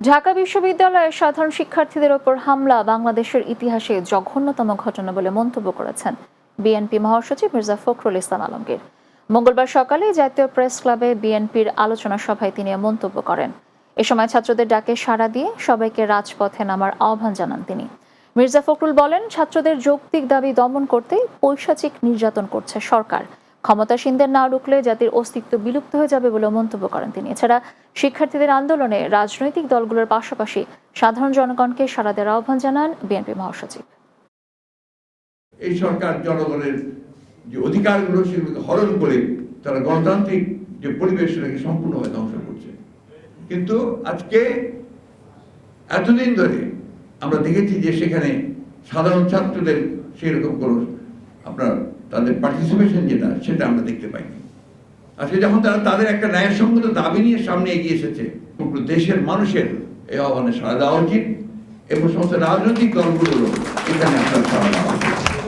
ঢাকা বিশ্ববিদ্যালয়ের সাধারণ শিক্ষার্থীদের ওপর হামলা, বাংলাদেশের ইতিহাসে জঘন্যতম ঘটনা বলে মন্তব্য করেছেন বিএনপি মহাসচিব মির্জা ফখরুল ইসলাম আলমগীর। মঙ্গলবার সকালে জাতীয় প্রেস ক্লাবে বিএনপির আলোচনা সভায় তিনি মন্তব্য করেন। এ সময় ছাত্রদের ডাকে সাড়া দিয়ে সবাইকে রাজপথে নামার আহ্বান জানান তিনি। মির্জা ফখরুল বলেন, ছাত্রদের যৌক্তিক দাবি দমন করতে পৈশাচিক নির্যাতন করছে সরকার। ক্ষমতাসীনদের না রুখলে জাতির অস্তিত্ব বিলুপ্ত হয়ে যাবে বলে মন্তব্য করেন তিনি। এছাড়া শিক্ষার্থীদের আন্দোলনে রাজনৈতিক দলগুলোর পাশাপাশি সাধারণ জনগণকে সাড়া দেওয়ার আহ্বান জানান বিএনপি মহাসচিব। এই সরকার জনগণের যে অধিকারগুলো সেগুলোকে হরণ করে তারা গণতান্ত্রিক যে পরিবেশ সেটাকে সম্পূর্ণভাবে ধ্বংস করছে। কিন্তু আজকে এতদিন ধরে আমরা দেখেছি যে সেখানে সাধারণ ছাত্রদের সেই রকম কোনো আপনার তাদের পার্টিসিপেশন যেটা, সেটা আমরা দেখতে পাইনি। আজকে যখন তারা তাদের একটা ন্যায়সঙ্গত দাবি নিয়ে সামনে এগিয়ে এসেছে, পুরো দেশের মানুষের এই আহ্বানে সাড়া দেওয়া উচিত এবং সমস্ত রাজনৈতিক দলগুলোরও এখানে আপনার সাড়া দেওয়া উচিত।